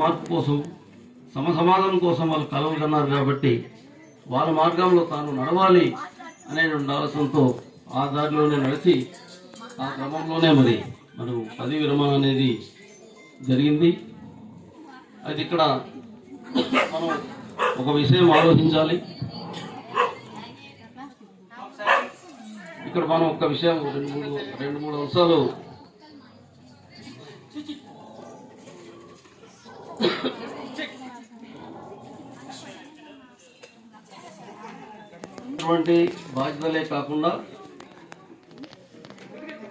మార్పు కోసం సమసమాధానం కోసం వాళ్ళు కలవగన్నారు కన్నారు కాబట్టి వాళ్ళ మార్గంలో తాను నడవాలి అనే ఆలోచనతో ఆ దారిలోనే నడిచి ఆ క్రమంలోనే మరి మనం పది విరమణ అనేది జరిగింది. అయితే ఇక్కడ మనం ఒక విషయం ఆలోచించాలి. ఇక్కడ మనం ఒక విషయం రెండు మూడు రెండు మూడు అంశాలు ఉన్నటువంటి బాధ్యతలే కాకుండా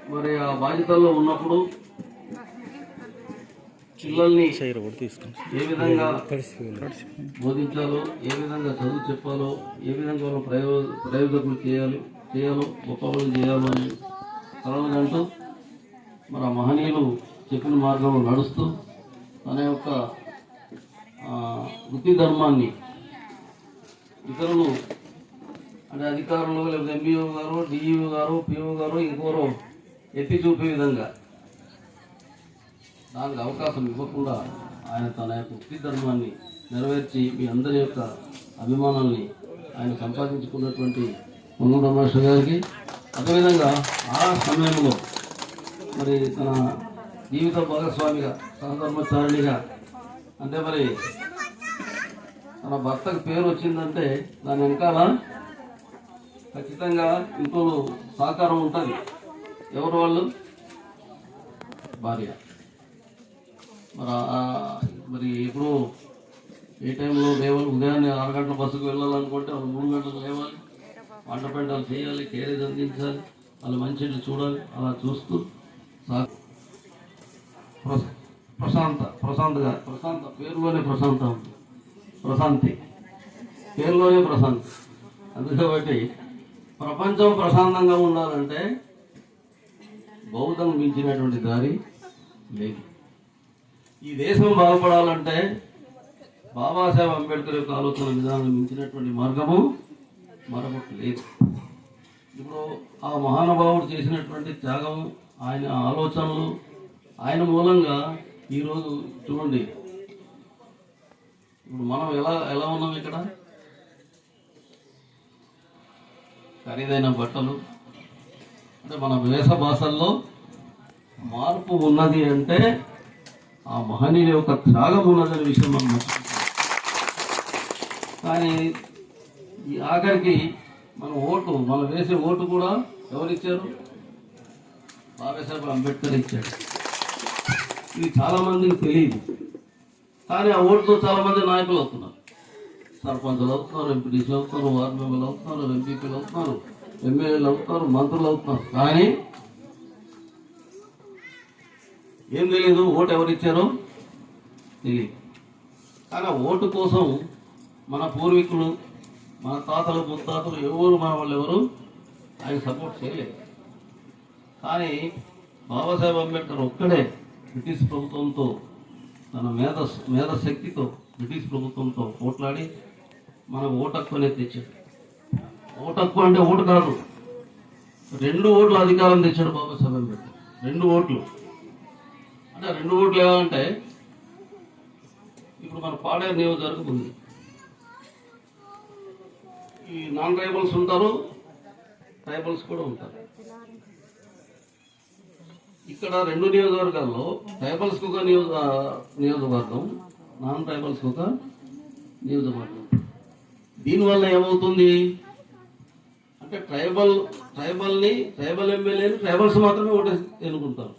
మరి ఆ బాధ్యతల్లో ఉన్నప్పుడు పిల్లల్ని ఏ విధంగా బోధించాలో ఏ విధంగా చదువు చెప్పాలో ఏ విధంగా వాళ్ళ ప్రయో ప్రయోజకులు చేయాలి చేయాలో గొప్ప వాళ్ళు చేయాలో అని కలలు మరి ఆ మహనీయులు చెప్పిన మార్గంలో నడుస్తూ తన యొక్క వృత్తి ధర్మాన్ని ఇతరులు అంటే అధికారులు లేకపోతే ఎంబీఓ గారు డిఈఓ గారు పిఓ గారు ఇంకోరు ఎత్తి చూపే విధంగా దానికి అవకాశం ఇవ్వకుండా ఆయన తన యొక్క వృత్తి ధర్మాన్ని నెరవేర్చి మీ అందరి యొక్క అభిమానాల్ని ఆయన సంపాదించుకున్నటువంటి పొంగు రమేష్ గారికి. అదేవిధంగా ఆ సమయంలో మరి తన జీవిత భాగస్వామిగా సహధర్మచారిణిగా అంటే మరి తన భర్తకు పేరు వచ్చిందంటే దాని వెనకాల ఖచ్చితంగా ఇంట్లో సహకారం ఉంటుంది. ఎవరు వాళ్ళు? భార్య. మరి మరి ఇప్పుడు ఏ టైంలో లేవాలి? ఉదయాన్నే ఆరు గంటల బస్సుకు వెళ్ళాలనుకుంటే వాళ్ళు మూడు గంటలు లేవాలి. పంట పెంటలు చేయాలి కేరేజ్ అందించాలి వాళ్ళు మంచిగా చూడాలి అలా చూస్తూ సా- ప్రశాంత ప్రశాంత్ గారు ప్రశాంత పేరులోనే ప్రశాంత ఉంది. ప్రశాంతి. పేరులోనే ప్రశాంతి. అందుకబట్టి ప్రపంచం ప్రశాంతంగా ఉండాలంటే బౌద్ధం మించినటువంటి దారి లేదు. ఈ దేశం బాగుపడాలంటే బాబాసాహెబ్ అంబేద్కర్ యొక్క ఆలోచన విధానం మించినటువంటి మార్గము మరొకటి లేదు. ఇప్పుడు ఆ మహానుభావుడు చేసినటువంటి త్యాగం ఆయన ఆలోచనలు ఆయన మూలంగా ఈరోజు చూడండి. ఇప్పుడు మనం ఎలా ఎలా ఉన్నాం ఇక్కడ? ఖరీదైన బట్టలు. అంటే మన వేష భాషల్లో మార్పు ఉన్నది అంటే ఆ మహనీయుల యొక్క త్యాగం ఉన్నదనే విషయం మనం కానీ ఈ ఆఖరికి మన ఓటు మనం వేసే ఓటు కూడా ఎవరిచ్చారు? బాబాసాహెబ్ అంబేద్కర్ ఇచ్చాడు. ఇది చాలామందికి తెలియదు. కానీ ఆ ఓటుతో చాలామంది నాయకులు అవుతున్నారు. సర్పంచులు అవుతున్నారు ఎంపీటీసీలు అవుతున్నారు వార్డు మెంబర్లు అవుతున్నారు ఎంపీపీలు అవుతున్నారు ఎమ్మెల్యేలు అవుతున్నారు మంత్రులు అవుతున్నారు కానీ ఏం తెలియదు ఓటు ఎవరు ఇచ్చారో? తెలియదు కానీ ఓటు కోసం మన పూర్వీకులు మన తాతలు ముత్తాతలు ఎవరు మన వాళ్ళు ఎవరు ఆయన సపోర్ట్ చేయలేదు. కానీ బాబాసాహెబ్ అంబేద్కర్ ఒక్కడే బ్రిటిష్ ప్రభుత్వంతో తన మేధ మేధశక్తితో బ్రిటిష్ ప్రభుత్వంతో పోట్లాడి మన ఓటు హక్కునే తెచ్చాడు. ఓటు హక్కు అంటే ఓటు కాదు. రెండు ఓట్ల అధికారం తెచ్చాడు బాబాసాహెబ్ అంబేద్కర్ రెండు ఓట్లు. అంటే రెండు ఓట్లు ఏమంటే ఇప్పుడు మన పాడేరు నియోజకవర్గం ఉంది. ఈ నాన్ ట్రైబల్స్ ఉంటారు ట్రైబల్స్ కూడా ఉంటారు. ఇక్కడ రెండు నియోజకవర్గాల్లో ట్రైబల్స్కి ఒక నియోజ నియోజకవర్గం నాన్ ట్రైబల్స్కి ఒక నియోజకవర్గం. దీనివల్ల ఏమవుతుంది? అంటే ట్రైబల్ ట్రైబల్ని ట్రైబల్ ఎమ్మెల్యేని ట్రైబల్స్ మాత్రమే ఓటు ఎన్నుకుంటారు.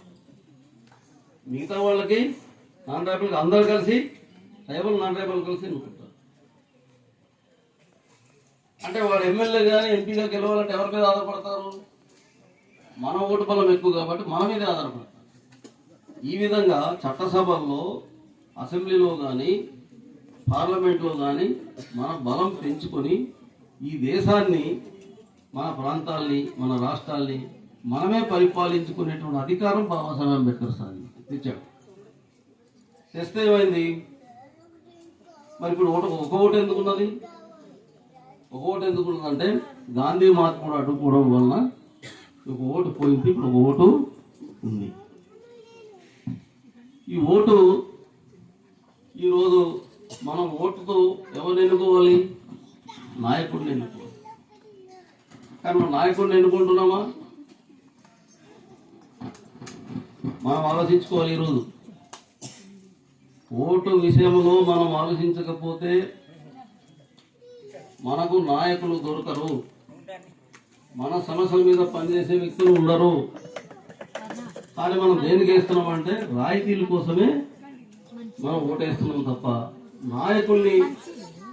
మిగతా వాళ్ళకి నాన్ ట్రైబల్కి అందరు కలిసి ట్రైబల్ నాన్ ట్రైబల్ కలిసి ఎన్నుకుంటారు. అంటే వాడు ఎమ్మెల్యే కానీ ఎంపీగా గెలవాలంటే ఎవరి మీద ఆధారపడతారు? మన ఓటు బలం ఎక్కువ కాబట్టి మన మీదే ఆధారపడతారు. ఈ విధంగా చట్టసభల్లో అసెంబ్లీలో కానీ పార్లమెంట్లో కానీ మన బలం పెంచుకొని ఈ దేశాన్ని మన ప్రాంతాల్ని మన రాష్ట్రాల్ని మనమే పరిపాలించుకునేటువంటి అధికారం బాబాసాహెబ్ అంబేద్కర్ సార్ తెచ్చాడు తెస్తే ఏమైంది? మరి ఇప్పుడు ఓటు ఒక ఓటు ఎందుకు ఉన్నది? ఒక ఓటు ఎందుకున్నదంటే గాంధీ గాంధీ మహాత్ముడు అడ్డుకోవడం వలన ఒక ఓటు పోయింది ఇప్పుడు ఒక ఓటు ఉంది. ఈ ఓటు మనం ఓటుతో ఎవరు ఎన్నుకోవాలి? నాయకుడిని ఎన్నుకోవాలి. కానీ మనం నాయకుడిని ఎన్నుకుంటున్నామా? మనం ఆలోచించుకోవాలి ఈరోజు. ఓటు విషయంలో మనం ఆలోచించకపోతే మనకు నాయకులు దొరకరు. మన సమస్యల మీద పనిచేసే వ్యక్తులు ఉండరు. కానీ మనం దేనికి వేస్తున్నాం అంటే రాయితీల కోసమే మనం ఓటేస్తున్నాం తప్ప నాయకుల్ని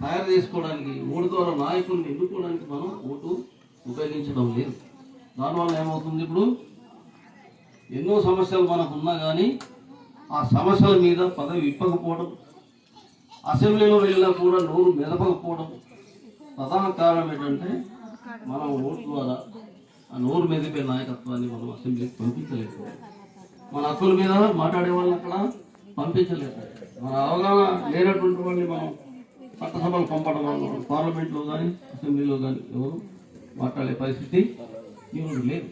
తయారు చేసుకోవడానికి ఓటు ద్వారా నాయకుల్ని ఎన్నుకోవడానికి మనం ఓటు ఉపయోగించడం లేదు. దానివల్ల ఏమవుతుంది ఇప్పుడు? ఎన్నో సమస్యలు మనకు ఉన్నా కానీ ఆ సమస్యల మీద పదవి ఇప్పకపోవడం అసెంబ్లీలో వెళ్ళినా కూడా నోరు మెదపకపోవడం ప్రధాన కారణం ఏంటంటే మనం ఓటు ద్వారా ఆ నోరు మెదిపే నాయకత్వాన్ని మనం అసెంబ్లీకి పంపించలేదు మన హక్కుల మీద మాట్లాడే వాళ్ళని అక్కడ పంపించలేదు. మన అవగాహన లేనటువంటి వాళ్ళని మనం చట్టసభలు పంపడం వల్ల పార్లమెంట్లో కానీ అసెంబ్లీలో కానీ ఎవరు మాట్లాడే పరిస్థితి ఈరోజు లేదు.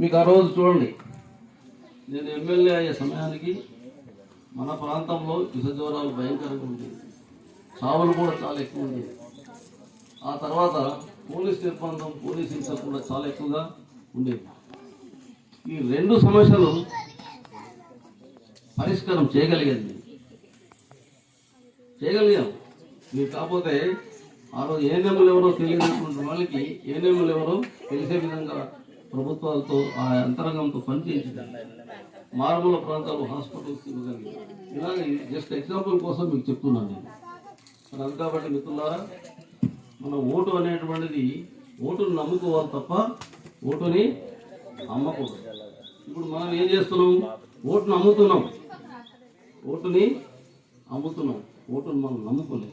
మీకు ఆ రోజు చూడండి. నేను ఎమ్మెల్యే అయ్యే సమయానికి మన ప్రాంతంలో విష జ్వరాలు భయంకరంగా ఉండేవి. చావులు కూడా చాలా ఎక్కువ ఉండేవి. ఆ తర్వాత పోలీస్ నిర్బంధం పోలీస్ హింస కూడా చాలా ఎక్కువగా ఉండేది ఈ రెండు సమస్యలు పరిష్కారం చేయగలిగేది. చేయగలిగాం. మీరు కాకపోతే ఆ రోజు ఏఎన్ఎంలు ఎవరో తెలియనటువంటి వాళ్ళకి ఏఎన్ఎంలు ఎవరో తెలిసే విధంగా ప్రభుత్వాలతో ఆ యంత్రాంగంతో పనిచేయించడం మారుమూల ప్రాంతాలు హాస్పిటల్స్ ఇవ్వగలిగింది ఇలాగ జస్ట్ ఎగ్జాంపుల్ కోసం మీకు చెప్తున్నాను నేను. మరి అది కాబట్టి మిత్రులారా మన ఓటు అనేటువంటిది ఓటును నమ్ముకోవాలి తప్ప ఓటుని అమ్మకూడదు ఇప్పుడు మనం ఏం చేస్తున్నాం? ఓటును అమ్ముతున్నాం ఓటుని అమ్ముతున్నాం ఓటును మనం నమ్ముకోలేం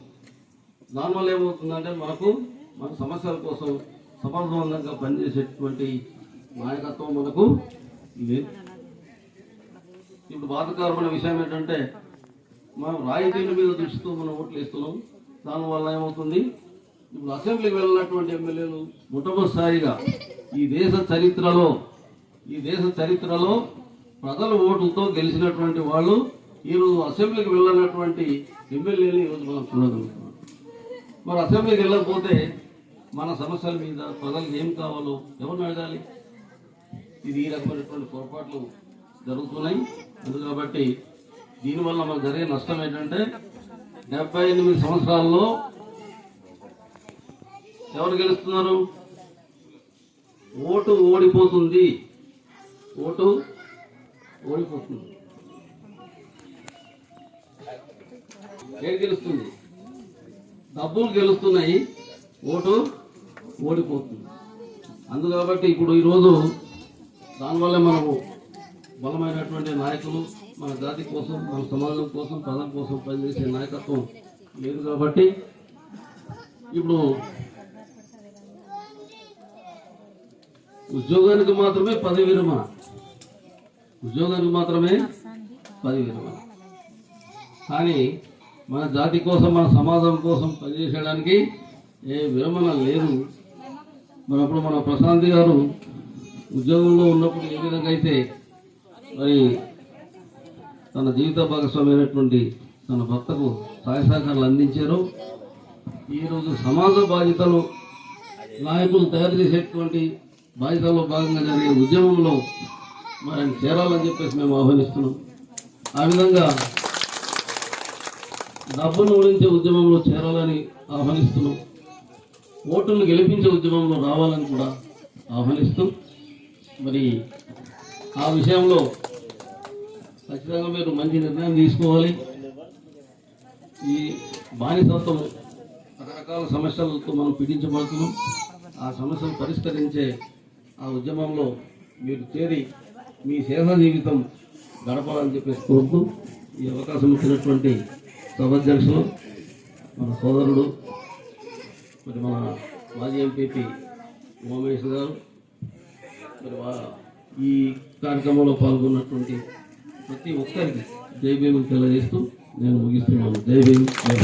దానివల్ల ఏమవుతుందంటే మనకు మన సమస్యల కోసం సమర్థవంతంగా పనిచేసేటువంటి నాయకత్వం మనకు లేదు. ఇప్పుడు బాధకరమైన విషయం ఏంటంటే మనం రాయితీల మీద దృష్టితో మనం ఓట్లు వేస్తున్నాం. దానివల్ల ఏమవుతుంది? ఇప్పుడు అసెంబ్లీకి వెళ్ళినటువంటి ఎమ్మెల్యేలు మొట్టమొదటిసారిగా ఈ దేశ చరిత్రలో ఈ దేశ చరిత్రలో ప్రజల ఓటులతో గెలిచినటువంటి వాళ్ళు ఈరోజు అసెంబ్లీకి వెళ్ళినటువంటి ఎమ్మెల్యేలు ఈరోజు మనం చూడగలుగుతున్నాం. మరి అసెంబ్లీకి వెళ్ళకపోతే మన సమస్యల మీద ప్రజలకు ఏం కావాలో ఎవరిని అడగాలి? ఇది ఈ రకమైనటువంటి పొరపాట్లు జరుగుతున్నాయి. అందు కాబట్టి దీనివల్ల మనకు జరిగే నష్టం ఏంటంటే డెబ్బై ఎనిమిది సంవత్సరాల్లో ఎవరు గెలుస్తున్నారు? ఓటు ఓడిపోతుంది. ఓటు ఓడిపోతుంది. ఏం గెలుస్తుంది? డబ్బులు గెలుస్తున్నాయి ఓటు ఓడిపోతుంది. అందు కాబట్టి ఇప్పుడు ఈరోజు దానివల్ల మనము బలమైనటువంటి నాయకులు మన జాతి కోసం మన సమాజం కోసం ప్రజల కోసం పనిచేసే నాయకత్వం లేదు కాబట్టి ఇప్పుడు ఉద్యోగానికి మాత్రమే పదవి విరమణ ఉద్యోగానికి మాత్రమే పదవి విరమణ కానీ మన జాతి కోసం మన సమాజం కోసం పనిచేసేయడానికి ఏ విరమణ లేదు. మనప్పుడు మన ప్రశాంత్ గారు ఉద్యోగంలో ఉన్నప్పుడు ఏ విధంగా అయితే మరి తన జీవిత భాగస్వామి అయినటువంటి తన భర్తకు సహాయ సహకారాలు అందించారు ఈరోజు సమాజ బాధ్యతలు నాయకులు తయారు చేసేటువంటి బాధ్యతల్లో భాగంగా జరిగే ఉద్యమంలో మరి ఆయన చేరాలని చెప్పేసి మేము ఆహ్వానిస్తున్నాం. ఆ విధంగా డబ్బును ఓడించే ఉద్యమంలో చేరాలని ఆహ్వానిస్తున్నాం. ఓటును గెలిపించే ఉద్యమంలో రావాలని కూడా ఆహ్వానిస్తూ మరి ఆ విషయంలో ఖచ్చితంగా మీరు మంచి నిర్ణయం తీసుకోవాలి. ఈ బానిసత్వం రకరకాల సమస్యలతో మనం పీడించబడుతున్నాం. ఆ సమస్యలు పరిష్కరించే ఆ ఉద్యమంలో మీరు చేరి మీ సేవా జీవితం గడపాలని చెప్పేసి కోరుతూ ఈ అవకాశం ఇచ్చినటువంటి సభాధ్యక్షులు మన సోదరుడు మరి మన మాజీ ఎంపీపీ ఉమామేష్ గారు మరి ఈ కార్యక్రమంలో పాల్గొన్నటువంటి ప్రతి ఒక్కరికి జై భీమ్ తెలియజేస్తూ నేను ముగిస్తున్నాను. జై భీమ్ జై